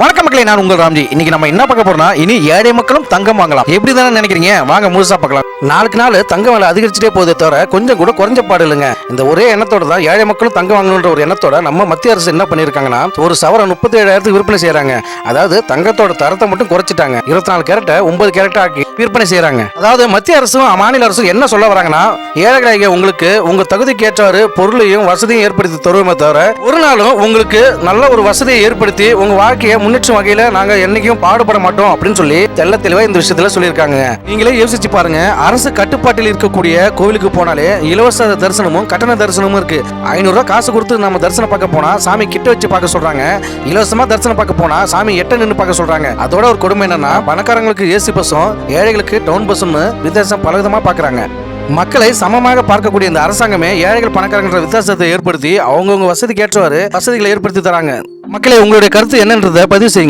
வணக்கம் மக்களே நான் உங்கள் ராம்ஜி. இன்னைக்கு நம்ம என்ன பார்க்க போறோம்னா இனி ஏழை மக்களும் தங்கம் வாங்கலாம். எப்படி தானே நினைக்கிறீங்க? வாங்க முழுசா பார்க்கலாம். நாளுக்கு நாள் தங்க விலை அதிகரிச்சுட்டே போதே தவிர கொஞ்சம் கூட குறைஞ்ச பாடு இல்லைங்க. இந்த ஒரே எண்ணத்தோட தான் ஏழை மக்களும் தங்கம் வாங்கணுன்ற ஒரு எண்ணத்தோட நம்ம மத்திய அரசு என்ன பண்ணிருக்காங்கன்னா ஒரு சவர முப்பத்தி ஏழாயிரத்துக்கு விற்பனை செய்யறாங்க. அதாவது தங்கத்தோட தரத்தை மட்டும் குறைச்சிட்டாங்க. இருபத்தி நாலு கேரட்டை ஒன்பது கேரட் ஆக்கி விற்பனை செய்யறாங்க. அதாவது மத்திய அரசும் மாநில அரசும் என்ன சொல்ல வராங்கன்னா ஏழைகளாகிய உங்களுக்கு உங்க தகுதிக்கு ஏற்றவாறு பொருளையும் வசதியும் ஏற்படுத்தி தருவோமே தவிர ஒரு நாளும் உங்களுக்கு நல்ல ஒரு வசதியை ஏற்படுத்தி உங்க வாழ்க்கையை முன்னேற்றும் வகையில நாங்க என்னைக்கும் பாடுபட மாட்டோம் அப்படின்னு சொல்லி தெள்ள தெளிவா இந்த விஷயத்துல சொல்லியிருக்காங்க. நீங்களே யோசிச்சு பாருங்க அரசு கட்டுப்பாட்டில் இருக்கக்கூடிய கோவிலுக்கு போனாலே இலவச தரிசனமும் கட்டண தரிசனமும் இருக்கு. ஐநூறு ரூபாய் காசு கொடுத்து நம்ம தரிசனம் பார்க்க போனா சாமி கிட்ட வச்சு பார்க்க சொல்றாங்க. இலவசமா தரிசனம் பார்க்க போனா சாமி எட்ட நின்று பார்க்க சொல்றாங்க. அதோட ஒரு கொடுமை என்னன்னா பணக்காரங்களுக்கு ஏசி பஸ்ஸும் ஏழைகளுக்கு டவுன் பஸ்ஸும் வித்தியாசம் பலவிதமா பாக்குறாங்க. மக்களை சமமாக பார்க்கக்கூடிய இந்த அரசாங்கமே ஏழைகள் பணக்காரங்கிற வித்தியாசத்தை ஏற்படுத்தி அவங்கவுங்க வசதிக்கு ஏற்றவாறு வசதிகளை ஏற்படுத்தி தராங்க. மக்களை உங்களுடைய கருத்து என்னன்றதை பதிவு செய்யுங்க.